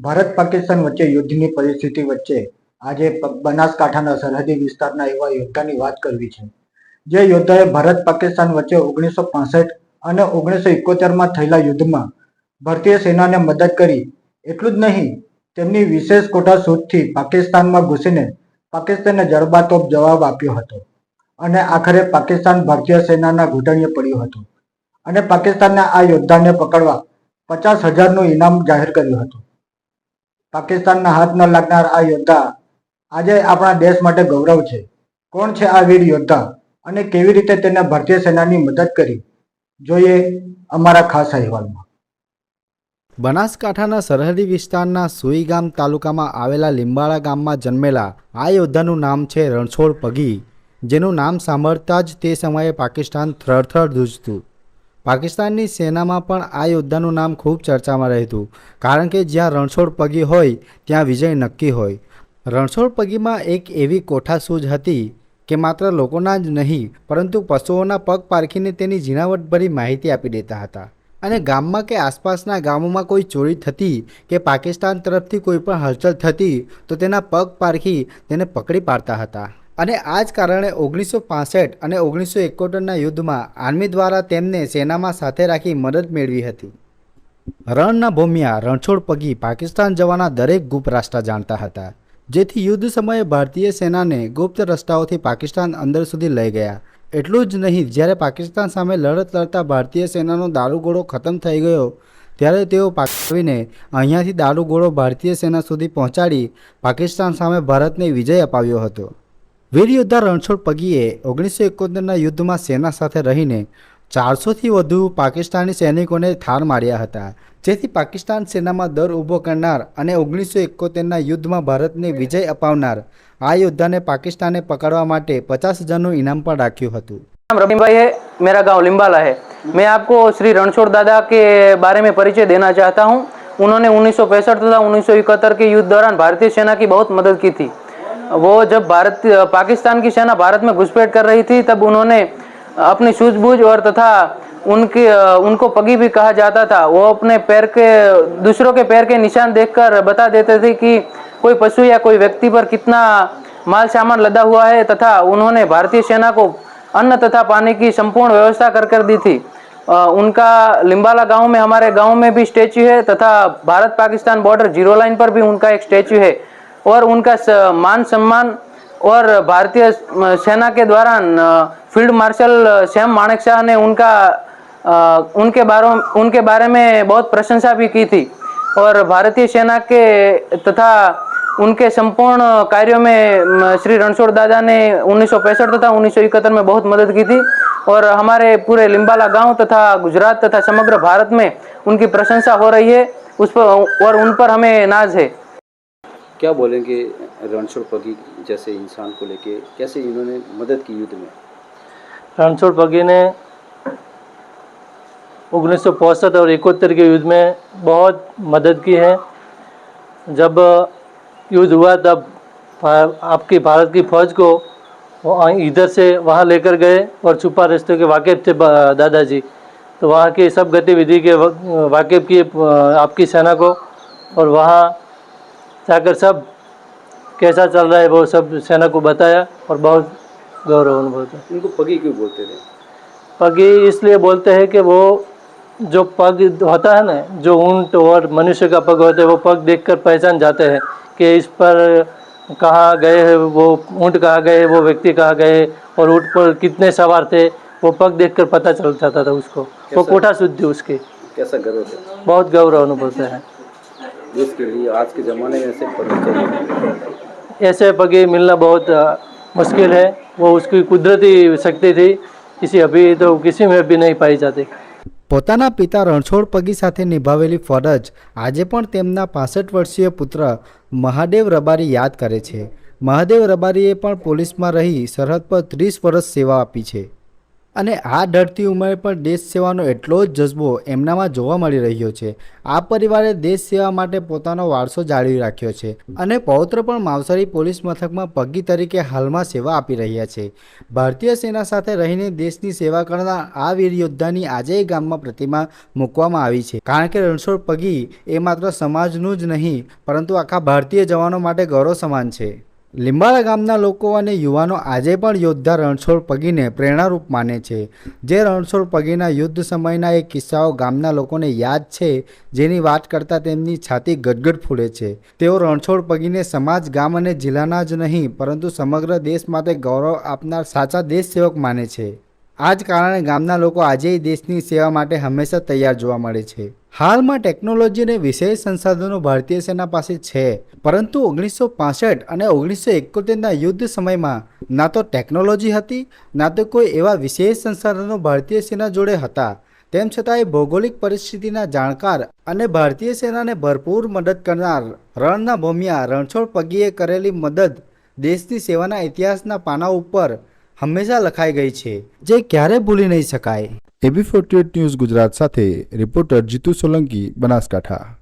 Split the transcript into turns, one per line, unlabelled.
ભારત પાકિસ્તાન વચ્ચે યુદ્ધની પરિસ્થિતિ વચ્ચે આજે બનાસકાંઠાના સરહદી વિસ્તારના એવા યોદ્ધાની વાત કરવી છે. જે યોદ્ધાએ ભારત પાકિસ્તાન વચ્ચે ઓગણીસો પાસઠ અને ઓગણીસો એકોતેરમાં થયેલા યુદ્ધમાં ભારતીય સેનાને મદદ કરી. એટલું જ નહીં, તેમની વિશેષ કોટા સૂટથી પાકિસ્તાનમાં ઘૂસીને પાકિસ્તાનને જડબાતોપ જવાબ આપ્યો હતો અને આખરે પાકિસ્તાન ભારતીય સેનાના ઘૂંટણીએ પડ્યું હતું અને પાકિસ્તાનને આ યોદ્ધાને પકડવા પચાસ હજારનું ઇનામ જાહેર કર્યું હતું. પાકિસ્તાનના હાથ ન લાગનાર આ યોદ્ધા આજે આપણા દેશ માટે ગૌરવ છે. કોણ છે આ વીર યોદ્ધા અને કેવી રીતે તેને ભારતીય સેનાની મદદ કરી? જોઈએ અમારા ખાસ અહેવાલમાં.
બનાસકાંઠાના સરહદી વિસ્તારના સુઈગામ તાલુકામાં આવેલા લીંબાળા ગામમાં જન્મેલા આ યોદ્ધાનું નામ છે રણછોડ પગી, જેનું નામ સાંભળતા જ તે સમયે પાકિસ્તાન થરથર ધ્રુજતું. પાકિસ્તાનની સેનામાં પણ આ યોદ્ધાનું નામ ખૂબ ચર્ચામાં રહેતું, કારણ કે જ્યાં રણછોડ પગી હોય, ત્યાં વિજય નક્કી હોય. રણછોડ પગીમાં એક એવી કોઠાસૂઝ હતી કે માત્ર લોકોના જ નહીં, પરંતુ પશુઓના પગ પારખીને તેની ઝીણાવટભરી માહિતી આપી દેતા હતા. અને ગામમાં કે આસપાસના ગામોમાં કોઈ ચોરી થતી કે પાકિસ્તાન તરફથી કોઈ પણ હલચલ થતી, તો તેના પગ પારખી તેને પકડી પાડતા હતા. અને આ જ કારણે ઓગણીસો પાસઠ અને ઓગણીસો એકોતેરના યુદ્ધમાં આર્મી દ્વારા તેમને સેનામાં સાથે રાખી મદદ મેળવી હતી. રણના ભૂમિયા, રણછોડ પગી પાકિસ્તાન જવાના દરેક ગુપ્ત રાસ્તા જાણતા હતા. જેથી યુદ્ધ સમયે ભારતીય સેનાને ગુપ્ત રસ્તાઓથી પાકિસ્તાન અંદર સુધી લઈ ગયા. એટલું જ નહીં, જ્યારે પાકિસ્તાન સામે લડત લડતા ભારતીય સેનાનો દારૂગોળો ખતમ થઈ ગયો, ત્યારે તેઓ પાકવીને અહીંયાથી દારૂગોળો ભારતીય સેના સુધી પહોંચાડી પાકિસ્તાન સામે ભારતને વિજય અપાવ્યો હતો. વીર યોદ્ધા રણછોડ પગીએ ઓગણીસો એકોતેરના યુદ્ધમાં સેના સાથે રહીને ચારસોથી વધુ પાકિસ્તાની સૈનિકોને ઠાર માર્યા હતા જેથી પાકિસ્તાન સેનામાં દર ઊભો કરનાર અને ઓગણીસો એકોતેરના યુદ્ધમાં ભારતને વિજય અપાવનાર આ યોદ્ધાને પાકિસ્તાને પકડવા માટે પચાસ હજારનું ઇનામ પણ રાખ્યું હતું
नाम रवि भाई है मेरा गांव लिम्बाला है मैं आपको श्री रणछोड़ दादा के बारे में परिचय देना चाहता हूं उन्होंने उन्नीस तथा उन्नीस के युद्ध दौरान भारतीय सेना की बहुत मदद की थी वो जब भारत पाकिस्तान की सेना भारत में घुसपैठ कर रही थी तब उन्होंने अपनी सूझबूझ और तथा उनके उनको पगी भी कहा जाता था वो अपने पैर के दूसरों के पैर के निशान देखकर बता देते थे कि कोई पशु या कोई व्यक्ति पर कितना माल सामान लदा हुआ है तथा उन्होंने भारतीय सेना को अन्न तथा पानी की संपूर्ण व्यवस्था कर कर दी थी अ, उनका लिम्बाला गांव में हमारे गांव में भी स्टेच्यू है तथा Bharat Pakistan border zero line पर भी उनका एक स्टेच्यू है और उनका मान सम्मान और भारतीय सेना के दौरान field marshal Sam Manekshaw ने उनका उनके बारे उनके बारे में बहुत प्रशंसा भी की थी। और भारतीय सेना के तथा उनके संपूर्ण कार्यों में श्री रणछोड़ दादा ने उन्नीस सौ पैंसठ तथा उन्नीस सौ इकहत्तर में बहुत मदद की थी। और हमारे पूरे लिम्बाला गाँव तथा गुजरात तथा समग्र भारत में उनकी प्रशंसा हो रही है। उस पर और उन पर हमें नाज है।
क्या बोलेंगे रणछोड़ पगी जैसे इंसान को लेके? कैसे इन्होंने मदद की युद्ध में?
रणछोड़ पगी ने उन्नीस और इकहत्तर के युद्ध में बहुत मदद की है। जब युद्ध हुआ, तब आपकी भारत की फौज को इधर से वहाँ लेकर गए और छुपा रास्ते के वाकिफ थे दादाजी। तो वहाँ की सब गतिविधि के वाकिफ किए आपकी सेना को और वहाँ जाकर सब कैसा चल रहा है वो सब सेना को बताया और बहुत गौरव अनुभव था
उनको पगी क्यों बोलते थे?
पगी इसलिए बोलते हैं कि वो जो पग होता है ना जो ऊँट और मनुष्य का पग होता है वो पग देखकर पहचान जाते हैं कि इस पर कहाँ गए हैं वो ऊँट कहाँ गए वो व्यक्ति कहाँ गए और ऊँट पर कितने सवार थे वो पग देखकर पता चल जाता था उसको। वो कोठा शुद्ध उसकी।
कैसा गौरव
बहुत गौरव अनुभव है।
देश के लिए आज के ज़माने में ऐसे पगी चाहिए
ऐसे पगे मिलना बहुत अ, मुश्किल है वो उसकी कुदरती शक्ति थी किसी अभी तो किसी में भी नहीं पाई जाती
પોતાના પિતા રણછોડ પગી સાથે નિભાવેલી ફરજ આજે પણ તેમના પાસઠ વર્ષીય પુત્ર મહાદેવ રબારી યાદ કરે છે મહાદેવ રબારીએ પણ પોલીસમાં રહી સરહદ પર ત્રીસ વર્ષ સેવા આપી છે અને આ ઢળતી ઉંમરે પણ દેશ સેવાનો એટલો જ જજ્બો એમનામાં જોવા મળી રહ્યો છે. આ પરિવારે દેશ સેવા માટે પોતાનો વારસો જાળવી રાખ્યો છે અને પૌત્ર પણ માવસરી પોલીસ મથકમાં પગી તરીકે હાલમાં સેવા આપી રહ્યા છે. ભારતીય સેના સાથે રહીને દેશની સેવા કરનાર આ વીર યોદ્ધાની આજે ગામમાં પ્રતિમા મૂકવામાં આવી છે. કારણ કે રણછોડ પગી એ માત્ર સમાજનું જ નહીં, પરંતુ આખા ભારતીય જવાનો માટે ગૌરવ સમાન છે. લીંબાળા ગામના લોકો અને યુવાનો આજે પણ યોદ્ધા રણછોડ પગીને પ્રેરણારૂપ માને છે. જે રણછોડ પગીના યુદ્ધ સમયના એ કિસ્સાઓ ગામના લોકોને યાદ છે, જેની વાત કરતાં તેમની છાતી ગદગદ ફૂલે છે. તેઓ રણછોડ પગીને સમાજ, ગામ અને જિલ્લાના જ નહીં, પરંતુ સમગ્ર દેશ માટે ગૌરવ આપનાર સાચા દેશ સેવક માને છે. આ જ કારણે ગામના લોકો આજે દેશની સેવા માટે હંમેશા તૈયાર જોવા મળે છે. હાલમાં ટેકનોલોજી અને વિશેષ સંસાધનો ભારતીય સેના પાસે છે. પરંતુ ઓગણીસો પાસઠ અને ઓગણીસો એકોતેરના યુદ્ધ સમયમાં ના તો ટેકનોલોજી હતી, ના તો કોઈ એવા વિશેષ સંસાધનો ભારતીય સેના જોડે હતા. તેમ છતાં એ ભૌગોલિક પરિસ્થિતિના જાણકાર અને ભારતીય સેનાને ભરપૂર મદદ કરનાર રણના ભૂમિયા રણછોડ પગીએ કરેલી મદદ દેશની સેવાના ઇતિહાસના પાના ઉપર હંમેશા લખાઈ ગઈ છે, જે ક્યારે ભૂલી નહીં શકાય.
એબી ફોર્ટી ન્યૂઝ ગુજરાત સાથે, રિપોર્ટર જીતુ સોલંકી, બનાસકાંઠા.